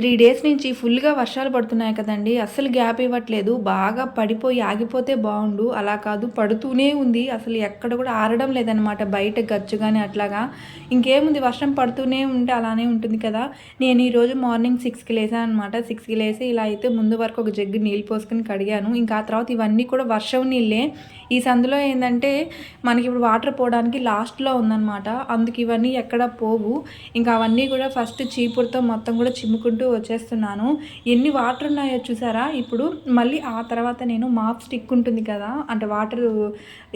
Three days నుంచి ఫుల్గా వర్షాలు పడుతున్నాయి కదండి. అస్సలు గ్యాప్ ఇవ్వట్లేదు. బాగా పడిపోయి ఆగిపోతే బాగుండు అలా కాదు పడుతూనే ఉంది. అసలు ఎక్కడ కూడా ఆరడం లేదనమాట బయట గచ్చు కానీ అట్లాగా. ఇంకేముంది? వర్షం పడుతూనే ఉంటే అలానే ఉంటుంది కదా. నేను ఈరోజు మార్నింగ్ సిక్స్కి లేసాను అనమాట సిక్స్కి లేసి ఇలా అయితే ముందు వరకు ఒక జగ్గు నీళ్ళు పోసుకొని కడిగాను. ఇంకా ఆ తర్వాత ఇవన్నీ కూడా వర్షం నీళ్ళే. ఈ సందులో ఏంటంటే మనకి ఇప్పుడు వాటర్ పోవడానికి లాస్ట్లో ఉందన్నమాట. అందుకు ఇవన్నీ ఎక్కడ పోవు. ఇంకా అవన్నీ కూడా ఫస్ట్ చీపురుతో మొత్తం కూడా చిమ్ముకుంటూ వచ్చేస్తున్నాను. ఎన్ని వాటర్ ఉన్నాయో చూసారా? ఇప్పుడు మళ్ళీ ఆ తర్వాత నేను మాప్ స్టిక్ ఉంటుంది కదా అంటే వాటర్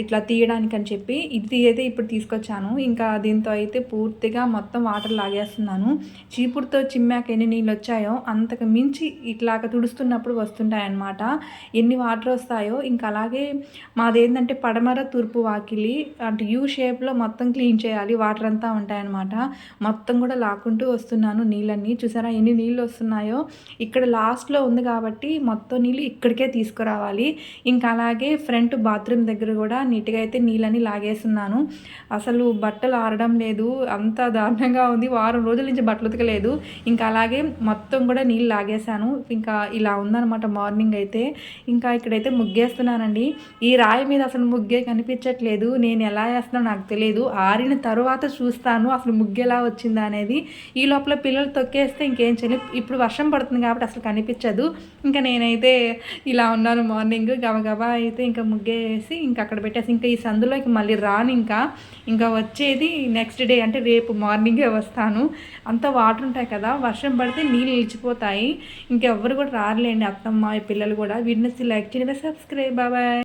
ఇట్లా తీయడానికి అని చెప్పి ఇది అయితే ఇప్పుడు తీసుకొచ్చాను. ఇంకా దీంతో అయితే పూర్తిగా మొత్తం వాటర్ లాగేస్తున్నాను. చీపురుతో చిమ్మాక ఎన్ని నీళ్ళు వచ్చాయో అంతకు మించి ఇట్లాగ తుడుస్తున్నప్పుడు వస్తుంటాయన్నమాట. ఎన్ని వాటర్ వస్తాయో ఇంకా అలాగే మాదేంటంటే పడమర తూర్పు వాకిలి అంటే యూ షేప్లో మొత్తం క్లీన్ చేయాలి. వాటర్ అంతా ఉంటాయన్నమాట. మొత్తం కూడా లాక్కుంటూ వస్తున్నాను నీళ్ళన్నీ. చూసారా? ఎన్ని నీళ్ళు వస్తున్నాయో ఇక్కడ లాస్ట్లో ఉంది కాబట్టి మొత్తం నీళ్ళు ఇక్కడికే తీసుకురావాలి. ఇంకా అలాగే ఫ్రంట్ బాత్రూమ్ దగ్గర కూడా నీట్గా అయితే నీళ్ళని లాగేస్తున్నాను. అసలు బట్టలు ఆరడం లేదు. అంత దారుణంగా ఉంది. వారం రోజుల నుంచి బట్టలు ఉతకలేదు. ఇంకా అలాగే మొత్తం కూడా నీళ్ళు లాగేశాను. ఇంకా ఇలా ఉందన్నమాట మార్నింగ్ అయితే. ఇంకా ఇక్కడైతే ముగ్గేస్తున్నానండి. ఈ రాయి మీద అసలు ముగ్గే కనిపించట్లేదు. నేను ఎలా వేస్తున్నానో నాకు తెలియదు ఆరిన తర్వాత చూస్తాను అసలు ముగ్గు ఎలా వచ్చిందా అనేది. ఈ లోపల పిల్లలు తొక్కేస్తే ఇంకేం చేయలేదు ఇప్పుడు వర్షం పడుతుంది కాబట్టి అసలు కనిపించదు. ఇంకా నేనైతే ఇలా ఉన్నాను మార్నింగ్ గబగబా అయితే ఇంకా ముగ్గేసి ఇంకా అక్కడ పెట్టేసి ఇంకా ఈ సందులోకి మళ్ళీ రాను ఇంకా. ఇంకా వచ్చేది నెక్స్ట్ డే అంటే రేపు మార్నింగే వస్తాను. అంత వాటర్ ఉంటాయి కదా వర్షం పడితే నీళ్ళు నిలిచిపోతాయి. ఇంకెవ్వరు కూడా రారులేండి అత్తమ్మ పిల్లలు కూడా. వీడిని లైక్ చేయండి సబ్స్క్రైబ్ బాబాయ్